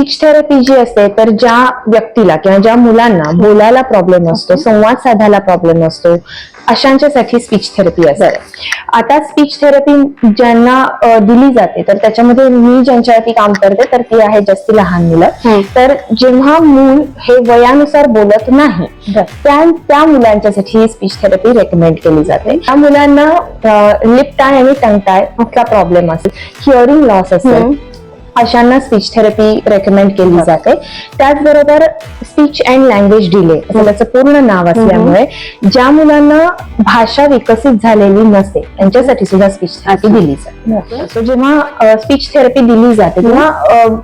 Speech therapy जी असते तर ज्या व्यक्तीला किंवा ज्या मुलांना बोलायला प्रॉब्लेम असतो संवाद साधायला प्रॉब्लेम असतो अशांच्यासाठी स्पीच थेरपी असते आता स्पीच थेरपी ज्यांना दिली जाते तर त्याच्यामध्ये मी ज्यांच्यावरती काम करते तर ती आहे जास्ती लहान मुलं. तर जेव्हा मूल हे वयानुसार बोलत नाही. त्या त्या मुलांच्यासाठी ही स्पीच थेरपी रेकमेंड केली जाते त्या मुलांना लिप टाय आणि टंग टाय कुठला प्रॉब्लेम असेल हिअरिंग लॉस असेल. अशांना स्पीच थेरपी रेकमेंड केली जाते. त्याचबरोबर स्पीच अँड लँग्वेज डिले असं त्याचं पूर्ण नाव असल्यामुळे ज्या मुलांना भाषा विकसित झालेली नसते त्यांच्यासाठी सुद्धा स्पीच थेरपी दिली जाते. सो जेव्हा स्पीच थेरपी दिली जाते तेव्हा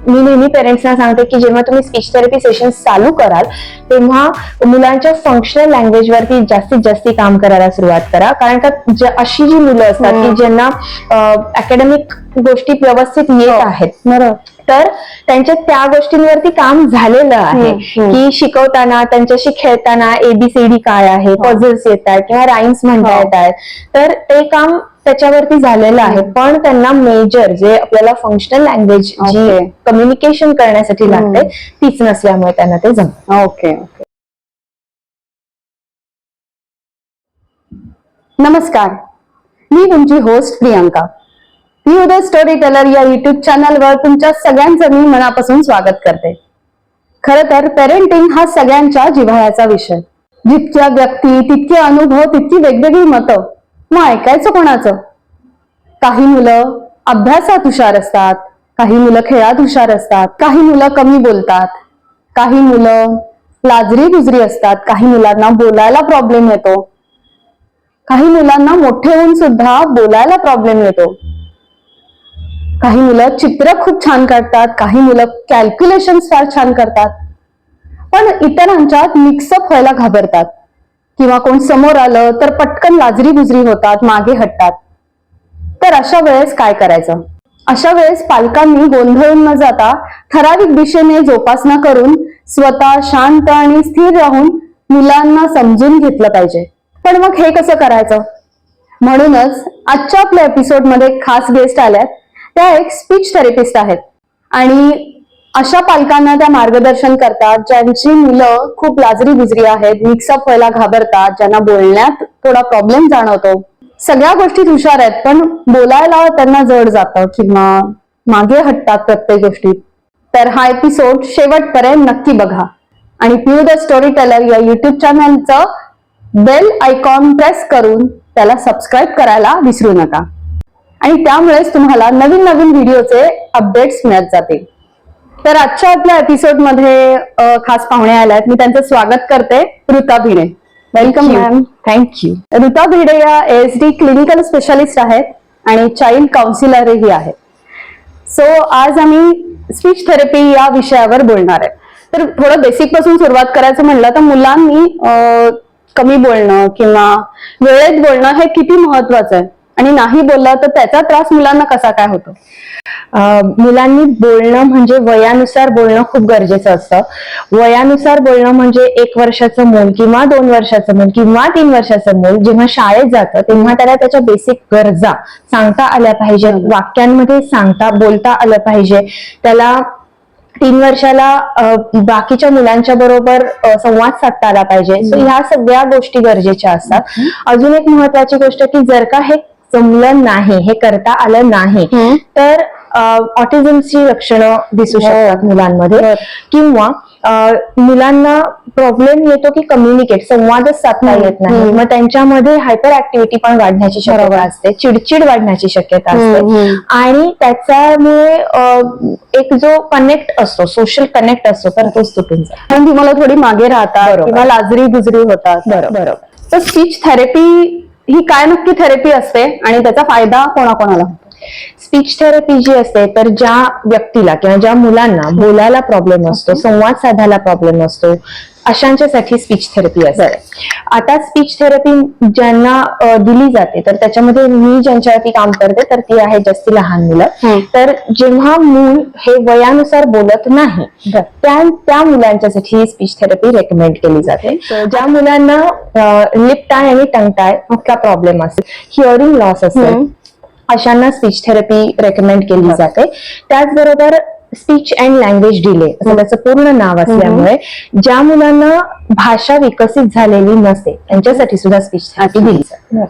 मी नेहमी पेरेंट्सना सांगते की जेव्हा तुम्ही स्पीच थेरपी सेशन चालू कराल तेव्हा मुलांच्या फंक्शनल लँग्वेज वरती जास्तीत जास्त काम करायला सुरुवात करा. कारण का अशी जी मुलं असतात की ज्यांना अकॅडमिक गोष्टी व्यवस्थित येत आहेत. बरोबर. तर त्यांच्या त्या गोष्टींवरती काम झालेलं आहे. की शिकवताना त्यांच्याशी खेळताना एबीसीडी काय आहे पझल्स येत आहेत किंवा राईम्स म्हणता हो. येत आहेत. तर ते काम त्याच्यावरती झालेलं आहे. पण त्यांना मेजर जे आपल्याला फंक्शनल लँग्वेज जी. कम्युनिकेशन करण्यासाठी लागते तीच नसल्यामुळे त्यांना ते जमत ओके ओके नमस्कार. मी तुमची होस्ट प्रियांका. मी उद्या स्टोरी टेलर या युट्यूब चॅनलवर तुमच्या सगळ्यांचं मी मनापासून स्वागत करते. खर तर पेरेंटिंग हा सगळ्यांच्या जिव्हाळ्याचा विषय. जितक्या व्यक्ती तितके अनुभव तितकी वेगवेगळी मतं मग ऐकायचं कोणाचं? काही मुलं अभ्यासात हुशार असतात काही मुलं खेळात हुशार असतात काही मुलं कमी बोलतात काही मुलं लाजरी गुजरी असतात काही मुलांना बोलायला प्रॉब्लेम येतो काही मुलांना मोठे होऊन सुद्धा बोलायला प्रॉब्लेम येतो. काही मुलं चित्र खूप छान काढतात काही मुलं कॅल्क्युलेशन फार छान करतात पण इतरांच्यात मिक्सअप व्हायला घाबरतात. किंवा कोण समोर आलं तर पटकन लाजरी गुजरी होतात मागे हटतात. तर अशा वेळेस काय करायचं? अशा वेळेस पालकांनी गोंधळून न जाता ठराविक दिशेने जोपासना करून स्वतः शांत आणि स्थिर राहून मुलांना समजून घेतलं पाहिजे. पण मग हे कसं करायचं? म्हणूनच आजच्या आपल्या एपिसोडमध्ये खास गेस्ट आल्यात. त्या एक स्पीच थेरपिस्ट आहेत. आणि अशा पालकांना त्या मार्गदर्शन करतात ज्यांची मुलं खूप लाजरी गुजरी आहेत मिक्सअप व्हायला घाबरतात ज्यांना बोलण्यात थोडा प्रॉब्लेम जाणवतो. सगळ्या गोष्टीत हुशार आहेत पण बोलायला त्यांना जड जातं किंवा मागे हटतात प्रत्येक गोष्टीत तर हा एपिसोड शेवटपर्यंत नक्की बघा. आणि प्यू द स्टोरी टेलर या युट्यूब चॅनलचं बेल आयकॉन प्रेस करून त्याला सबस्क्राईब करायला विसरू नका. आणि त्यामुळेच तुम्हाला नवीन नवीन व्हिडिओचे अपडेट्स मिळत जातील. तर आजच्या आपल्या एपिसोडमध्ये अ, खास पाहुणे आल्या आहेत मी त्यांचं स्वागत करते Ruta Bhide. Welcome ma'am thank you Ruta Bhide या एस डी क्लिनिकल स्पेशालिस्ट आहेत आणि चाइल्ड काउन्सिलरही आहेत. सो आज आम्ही स्पीच थेरपी या विषयावर बोलणार आहे. तर थोडं बेसिकपासून सुरुवात करायचं म्हणलं तर मुलांनी कमी बोलणं किंवा वेळेत बोलणं हे किती महत्वाचं आहे? आणि नाही बोललं तर त्याचा त्रास मुलांना कसा काय होतो? मुलांनी बोलणं म्हणजे वयानुसार बोलणं खूप गरजेचं असतं. वयानुसार बोलणं म्हणजे एक वर्षाचं मूल किंवा दोन वर्षाचं मूल किंवा तीन वर्षाचं मूल जेव्हा शाळेत जातं तेव्हा त्याला त्याच्या बेसिक गरजा सांगता आल्या पाहिजेत वाक्यांमध्ये सांगता बोलता आलं पाहिजे. त्याला तीन वर्षाला बाकीच्या मुलांच्या बरोबर संवाद साधता आला पाहिजे. सो ह्या सगळ्या गोष्टी गरजेच्या असतात. अजून एक महत्वाची गोष्ट की जर का हे जमलं नाही हे करता आलं नाही. तर ऑटिझमची लक्षणं दिसू शकतात मुलांमध्ये बर. किंवा मुलांना प्रॉब्लेम येतो की कम्युनिकेट संवादच साधता येत नाही. मग त्यांच्यामध्ये हायपर ऍक्टिव्हिटी पण वाढण्याची शक्यता असते चिडचिड वाढण्याची शक्यता असते. आणि त्याच्यामुळे एक जो कनेक्ट असतो सोशल कनेक्ट असतो तर तोच तुटून जातो पण ती मला थोडी मागे राहतात. किंवा लाजरी गुजरी होतात बरोबर तर स्पीच थेरपी ही काय नक्की थेरपी असते आणि त्याचा फायदा कोणाकोणाला होतो? स्पीच थेरपी जी असते तर ज्या व्यक्तीला किंवा ज्या मुलांना बोलायला प्रॉब्लेम असतो संवाद साधायला प्रॉब्लेम असतो अशांच्यासाठी स्पीच थेरपी असते. आता स्पीच थेरपी ज्यांना दिली जाते तर त्याच्यामध्ये मी ज्यांच्यावरती काम करते तर ती आहे जास्ती लहान मुलं. हम्म. तर जेव्हा मूल हे वयानुसार बोलत नाही. त्या त्या मुलांच्यासाठी ही स्पीच थेरपी रेकमेंड केली जाते. तर ज्या मुलांना लिप टाय आणि टंग टाय प्रॉब्लेम असेल हिअरिंग लॉस असेल. अशांना स्पीच थेरपी रेकमेंड केली जाते. त्याचबरोबर स्पीच अँड लँग्वेज डिले असं त्याचं पूर्ण नाव असल्यामुळे ज्या मुलांना भाषा विकसित झालेली नसते त्यांच्यासाठी सुद्धा स्पीच दिली जाते.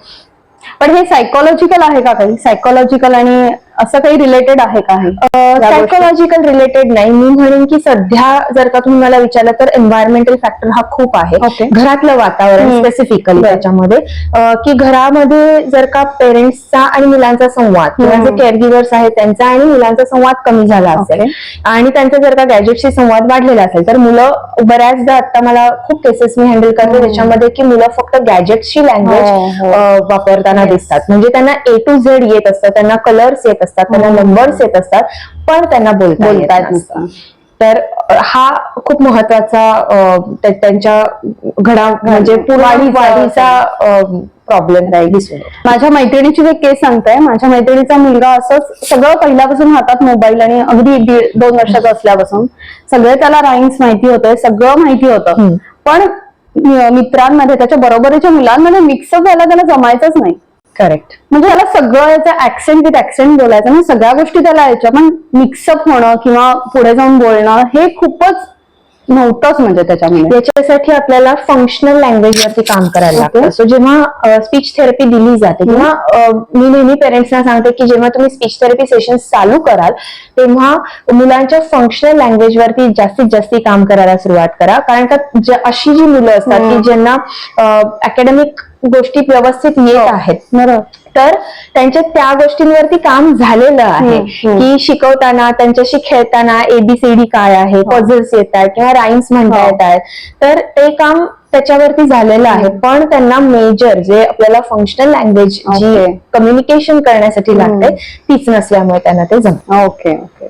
पण हे सायकोलॉजिकल आहे का काही? सायकोलॉजिकल आणि असं काही रिलेटेड आहे का हे? सायकोलॉजिकल रिलेटेड नाही मी म्हणेन की सध्या जर का तुम्ही मला विचारलं तर एन्व्हायरमेंटल फॅक्टर हा खूप आहे. घरातलं वातावरण. स्पेसिफिकली. त्याच्यामध्ये की घरामध्ये जर का पेरेंट्सचा आणि मुलांचा संवाद किंवा जे हम्म. केअर गिव्हर्स आहेत त्यांचा आणि मुलांचा संवाद कमी झाला असेल. आणि त्यांचा जर का गॅजेटशी संवाद वाढलेला असेल तर मुलं बऱ्याचदा आता मला खूप केसेस मी हँडल करते हम्म. त्याच्यामध्ये की मुलं फक्त गॅजेटची हो, हो. लँग्वेज वापरताना. दिसतात म्हणजे त्यांना ए टू झेड येत असतं त्यांना कलर्स येत असतात त्यांना. नंबर्स येत असतात पण त्यांना बोलता येत बोलता येत नसतं. नसतं. तर हा खूप महत्त्वाचा त्यांच्या घडा म्हणजे पूर्ण वाढीचा- प्रॉब्लेम दिसून येतो. माझ्या मैत्रिणीची एक केस सांगताय माझ्या मैत्रिणीचा मुलगा असंच सगळं पहिल्यापासून हातात मोबाईल आणि अगदी दीड दोन वर्षाचा असल्यापासून सगळे त्याला राईम्स माहिती होते सगळं माहिती होतं. पण मित्रांमध्ये त्याच्या बरोबरीच्या मुलांमध्ये मिक्सअप व्हायला त्याला जमायचंच नाही करेक्ट म्हणजे त्याला सगळं याचं ऍक्सेंट विथ ऍक्सेंट बोलायचं म्हणजे सगळ्या गोष्टी त्याला यायच्या. पण मिक्सअप होणं किंवा पुढे जाऊन बोलणं हे खूपच नव्हतंच म्हणजे त्याच्यामध्ये याच्यासाठी आपल्याला फंक्शनल लँग्वेज वरती काम करायला लागतं. सो जेव्हा स्पीच थेरपी दिली जाते किंवा मी नेहमी पेरेंट्सना सांगते की जेव्हा तुम्ही स्पीच थेरपी सेशन चालू कराल तेव्हा मुलांच्या फंक्शनल लँग्वेज वरती जास्तीत जास्त काम करायला सुरुवात करा. कारण का अशी जी मुलं असतात. की ज्यांना अकॅडमिक गोष्टी व्यवस्थित येत हो. आहेत बरोबर तर त्यांच्या त्या गोष्टींवरती काम झालेलं आहे. की शिकवताना त्यांच्याशी खेळताना एबीसीडी काय आहे पझल्स येत आहेत किंवा राईम्स म्हणता हो. येत आहेत तर ते काम त्याच्यावरती झालेलं आहे पण त्यांना मेजर जे आपल्याला फंक्शनल लँग्वेज जी. कम्युनिकेशन करण्यासाठी. लागते तीच नसल्यामुळे त्यांना ते जमत ओके ओके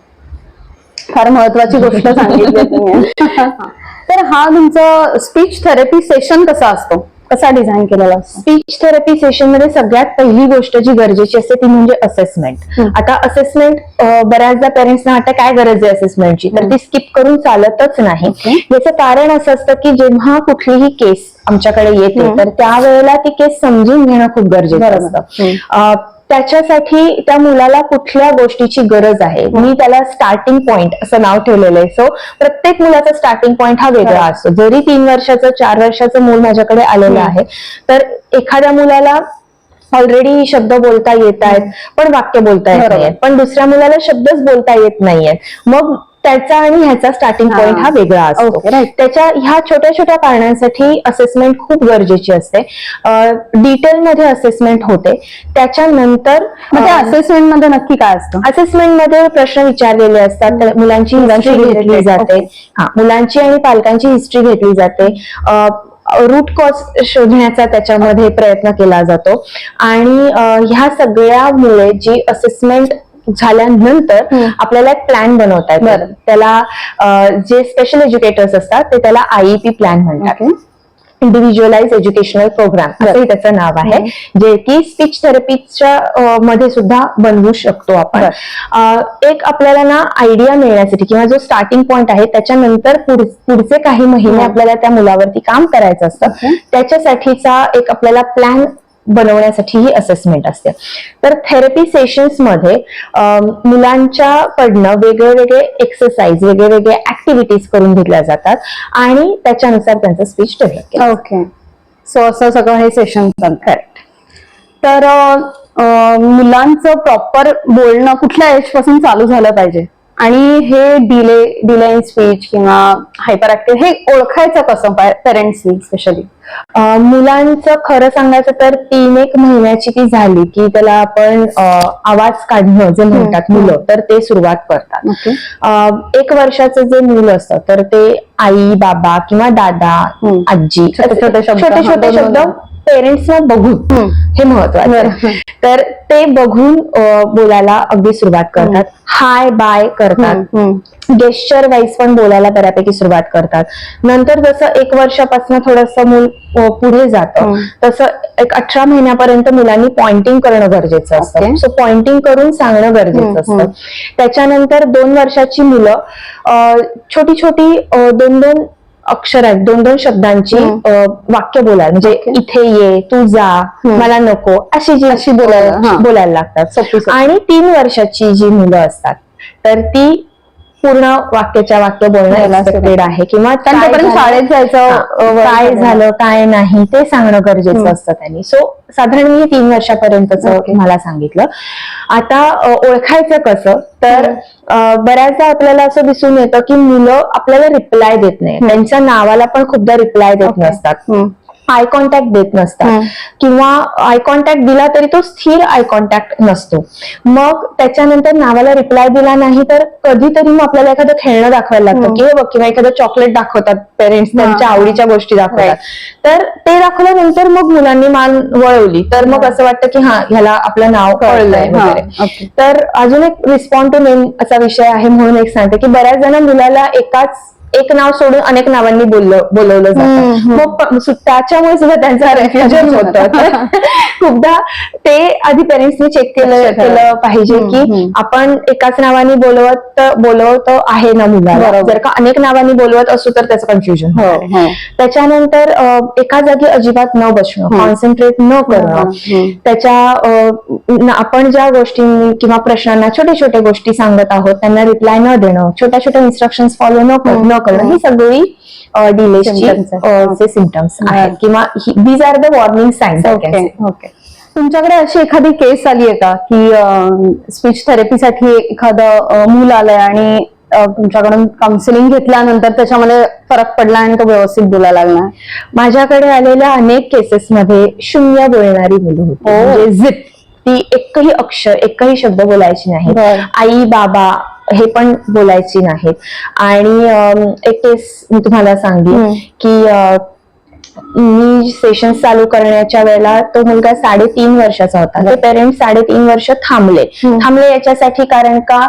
फार महत्वाची गोष्ट सांगितली तर हा तुमचं स्पीच थेरपी सेशन कसा असतो कसा डिझाईन केलेला असतो स्पीच थेरपी सेशनमध्ये सगळ्यात पहिली गोष्ट जी गरजेची असते ती म्हणजे असेसमेंट. आता असेसमेंट बऱ्याचदा पेरेंट्सना आता काय गरज आहे असेसमेंटची तर ती स्किप करून चालतच नाही. याचं कारण असं असतं की जेव्हा कुठलीही केस आमच्याकडे येते. तर त्यावेळेला ती केस समजून घेणं खूप गरजेचं. असतं त्याच्यासाठी त्या मुलाला कुठल्या गोष्टीची गरज आहे मी त्याला स्टार्टिंग पॉइंट असं नाव ठेवलेलं आहे सो प्रत्येक मुलाचा स्टार्टिंग पॉइंट हा वेगळा. असतो जरी तीन वर्षाचं चार वर्षाचं मूल माझ्याकडे आलेलं. आहे तर एखाद्या मुलाला ऑलरेडी शब्द बोलता येत आहेत पण वाक्य बोलता येत. नाहीयेत पण दुसऱ्या मुलाला शब्दच बोलता येत नाहीयेत मग त्याचा आणि ह्याचा स्टार्टिंग. पॉइंट हा वेगळा असतो. त्याच्या ह्या छोट्या छोट्या कारणांसाठी असेसमेंट खूप गरजेची असते. डिटेल मध्ये असेसमेंट होते. त्याच्यानंतर अं, असेसमेंटमध्ये नक्की काय असतं? असेसमेंटमध्ये प्रश्न विचारलेले असतात. मुलांची हिस्ट्री घेतली जाते. हा मुलांची आणि पालकांची हिस्ट्री घेतली जाते. रूट कॉज शोधण्याचा त्याच्यामध्ये प्रयत्न केला जातो. आणि ह्या सगळ्यामुळे जी असेसमेंट झाल्यानंतर. आपल्याला एक प्लॅन बनवता येतो. त्याला जे स्पेशल एज्युकेटर्स असतात ते त्याला आयईपी प्लॅन म्हणतात Okay. इंडिव्हिज्युअलाइज एज्युकेशनल प्रोग्राम असंही त्याचं नाव आहे जे की स्पीच थेरपीच्या मध्ये सुद्धा बनवू शकतो आपण एक आपल्याला ना आयडिया मिळण्यासाठी किंवा जो स्टार्टिंग पॉइंट आहे त्याच्यानंतर पुढ- पुढचे काही महिने. आपल्याला त्या मुलावरती काम करायचं असतं. त्याच्यासाठीचा एक आपल्याला प्लॅन बनवण्यासाठी ही असेसमेंट असते. तर थेरपी सेशन्समध्ये मुलांच्याकडनं वेगळे वेगळे एक्सरसाइज वेगळे वेगळे ऍक्टिव्हिटीज करून घेतल्या जातात आणि त्याच्यानुसार त्यांचं स्पीच डेव्हलप ओके सो असं सगळं हे सेशन करेक्ट तर मुलांचं प्रॉपर बोलणं कुठल्या एजपासून चालू झालं पाहिजे? आणि हे डिले डिले इन स्पीच किंवा हायपर ऍक्टिव्ह हे ओळखायचं कसं पेरेंट्सनी स्पेशली मुलांचं खरं सांगायचं तर तीन एक महिन्याची ती झाली की त्याला आपण आवाज काढणं जे म्हणतात. मुलं तर ते सुरुवात करतात. एक वर्षाचं जे मुलं असतं तर ते आई बाबा किंवा दादा. आजी छोटे छोटे शब्द, पेरेंट्सना बघून. हे महत्वाचं. तर ते बघून बोलायला अगदी सुरुवात करतात हाय बाय करतात गेस्चर वाईज पण बोलायला बऱ्यापैकी सुरुवात करतात नंतर जसं एक वर्षापासून थोडस मूल पुढे जातं. तसं एक अठरा महिन्यापर्यंत मुलांनी पॉइंटिंग करणं गरजेचं असतं. सो पॉइंटिंग करून सांगणं गरजेचं असतं. त्याच्यानंतर दोन वर्षाची मुलं छोटी छोटी दोन दोन अक्षर आहेत दोन दोन शब्दांची वाक्य बोलायला म्हणजे. इथे ये तू जा. मला नको अशी जी अशी बोलायला. बोलायला लागतात. आणि तीन वर्षाची जी मुलं असतात तर ती पूर्ण वाक्याच्या वाक्य बोलणं एक्सपेक्टेड आहे. किंवा झालं- शाळेत जायचं, काय झालं. काय नाही ते सांगणं गरजेचं. असतं त्यांनी. सो साधारण मी तीन वर्षापर्यंतच. मला सांगितलं. आता ओळखायचं कसं? तर बऱ्याचदा आपल्याला असं दिसून येतं की मुलं आपल्याला रिप्लाय देत नाही त्यांच्या नावाला पण खूपदा रिप्लाय देत. नसतात. आय कॉन्टॅक्ट देत नसतात. किंवा आय कॉन्टॅक्ट दिला तरी तो स्थिर आय कॉन्टॅक्ट नसतो मग त्याच्यानंतर नावाला रिप्लाय दिला नाही तर कधीतरी मग आपल्याला एखादं खेळणं दाखवायला लागतं. की हे बघ किंवा एखादं चॉकलेट दाखवतात पेरेंट्स त्यांच्या. आवडीच्या गोष्टी दाखवतात. तर ते दाखवल्यानंतर मग मुलांनी मान वळवली तर मग. असं वाटतं की हा ह्याला आपलं नाव कळलंय वगैरे. तर अजून एक रिस्पॉन्ड टू नेम असा विषय आहे म्हणून एक सांगते की बऱ्याच जण मुलाला एकाच एक नाव सोडून अनेक नावांनी बोललं बोलवलं जातं. मग त्याच्यामुळे सुद्धा त्यांचं कन्फ्युजन होतं खूपदा ते आधी पेरेंट्सनी चेक केलं केलं. पाहिजे की. आपण एकाच नावाने बोलवत बोलवत आहे ना मुलाला बरोबर. जर का अनेक नावांनी बोलवत असू तर त्याचं कन्फ्युजन हो, हो. त्याच्यानंतर एका जागी अजिबात न बसणं. कॉन्सन्ट्रेट न करणं. त्याच्या आपण ज्या गोष्टी किंवा प्रश्नांना छोट्या छोट्या गोष्टी सांगत आहोत त्यांना रिप्लाय न देणं छोट्या छोट्या इन्स्ट्रक्शन फॉलो न कर- हम्म. न करणं ही सगळी डिलेची Symptoms आहेत. जे सिमटम्स आहेत. किंवा these are the warning signs okay तुमच्याकडे अशी एखादी केस आली आहे का? की स्पीच थेरपीसाठी एखादं मूल आलंय आणि तुमच्याकडून काउन्सिलिंग घेतल्यानंतर त्याच्यामध्ये फरक पडला आणि तो व्यवस्थित बोलायला लागला? माझ्याकडे आलेल्या अनेक केसेसमध्ये शून्य बोलणारी मुलं होती. हो. म्हणजे झिप ती एकही अक्षर एकही शब्द बोलायची नाही. आई बाबा हे पण बोलायची नाहीत आणि एक केस मी तुम्हाला सांगेन. की मी सेशन चालू करण्याच्या वेळेला तो मुलगा साडेतीन वर्षाचा होता ते पेरेंट्स साडेतीन वर्ष थांबले. थांबले याच्यासाठी कारण का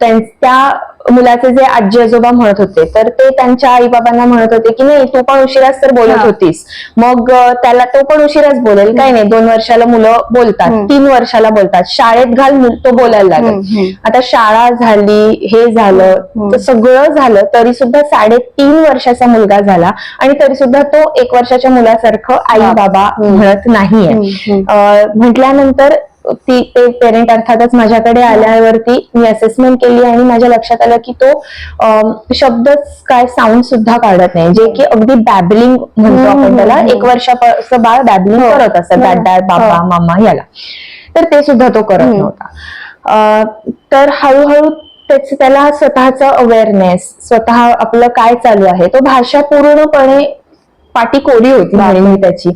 त्या मुलाचे जे आजी आजोबा म्हणत होते तर ते त्यांच्या आई बाबांना म्हणत होते की नाही तू पण उशिराच तर बोलत. होतीस मग त्याला तो पण उशिराच बोलेल काही नाही दोन वर्षाला मुलं बोलतात. तीन वर्षाला बोलतात शाळेत घाल तो बोलायला लागेल. आता शाळा झाली हे झालं सगळं झालं तरी सुद्धा साडेतीन वर्षाचा मुलगा झाला आणि तरी सुद्धा तो एक वर्षाच्या मुलासारखं आई. बाबा. म्हणत नाहीये म्हटल्यानंतर ती ते पेरेंट अर्थातच माझ्याकडे आल्यावरती मी असेसमेंट केली आणि माझ्या लक्षात आलं की तो शब्दच काय साऊंड सुद्धा काढत नाही जे की अगदी बॅबलिंग म्हणतो आपण त्याला एक वर्षाचं बाळ बॅबलिंग हो. करत असतं. डॅड बाबा हो. मामा याला तर ते सुद्धा तो करत. नव्हता तर हळूहळू त्याच त्याला स्वतःचा अवेअरनेस स्वतः आपलं काय चालू आहे तो भाषा पूर्णपणे पाठी कोरी होती त्याची.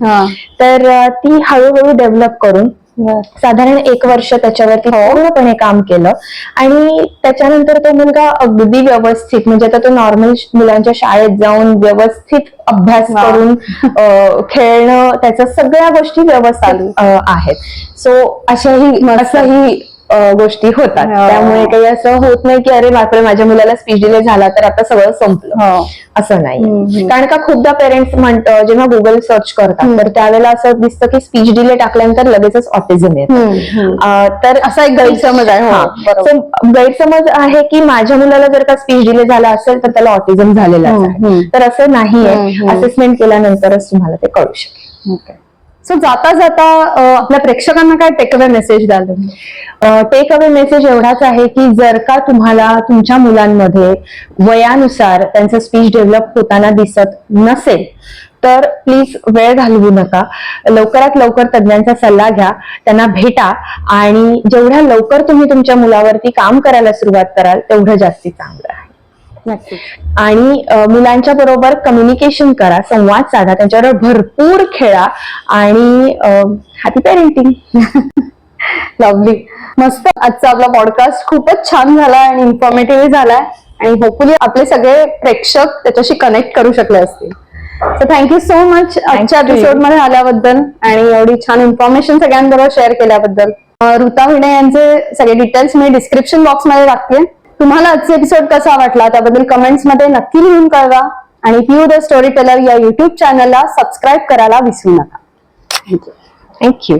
तर ती हळूहळू डेव्हलप करून. साधारण एक वर्ष त्याच्यावरती पूर्णपणे काम केलं. आणि त्याच्यानंतर तो मुलगा अगदी व्यवस्थित म्हणजे आता तो नॉर्मल मुलांच्या शाळेत जाऊन व्यवस्थित अभ्यास. करून खेळणं त्याच्या सगळ्या गोष्टी व्यवस्थित आहेत. सो अशाही असंही गोष्टी होतात हो. त्यामुळे काही असं होत नाही की अरे बापरे माझ्या मुलाला स्पीच डिले झाला तर आता सगळं संपलं हो. असं नाही. कारण का खूपदा पेरेंट्स म्हणत जेव्हा गुगल सर्च करतात. तर त्यावेळेला असं दिसतं की स्पीच डिले टाकल्यानंतर लगेचच ऑटिझम येतं तर असा एक गैरसमज आहे, हो, गैरसमज आहे की माझ्या मुलाला जर का स्पीच डिले झाला असेल तर त्याला ऑटिझम झालेला. तर असं नाहीये. असेसमेंट केल्यानंतरच तुम्हाला ते कळू शकेल ओके सो जाता जाता आपल्या प्रेक्षकांना काय टेक अवे मेसेज द्याल तुम्ही? टेक अवे मेसेज एवढाच आहे की जर का तुम्हाला तुमच्या मुलांमध्ये वयानुसार त्यांचं स्पीच डेव्हलप होताना दिसत नसेल तर प्लीज वेळ घालवू नका. लवकरात लवकर तज्ञांचा सल्ला घ्या त्यांना भेटा आणि जेवढ्या लवकर तुम्ही तुमच्या मुलावरती काम करायला सुरुवात कराल तेवढं जास्ती चांगलं आहे. आणि मुलांच्या बरोबर कम्युनिकेशन करा संवाद साधा त्यांच्याबरोबर भरपूर खेळा आणि हॅपी पेरेंटिंग लवली मस्त. आजचा आपला पॉडकास्ट खूपच छान झाला आणि इन्फॉर्मेटिव्ह झालाय आणि होपफुली आपले सगळे प्रेक्षक त्याच्याशी कनेक्ट करू शकले असतील. सो थँक्यू सो मच आजच्या. एपिसोडमध्ये आल्याबद्दल आणि एवढी छान इन्फॉर्मेशन सगळ्यांबरोबर शेअर केल्याबद्दल. ऋता भिडे यांचे सगळे डिटेल्स मी डिस्क्रिप्शन बॉक्समध्ये टाकते. तुम्हाला आजचा एपिसोड कसा वाटला त्याबद्दल कमेंट्समध्ये नक्की लिहून कळवा. आणि पीयू द स्टोरी टेलर या युट्यूब चॅनलला सबस्क्राईब करायला विसरू नका. Thank you thank you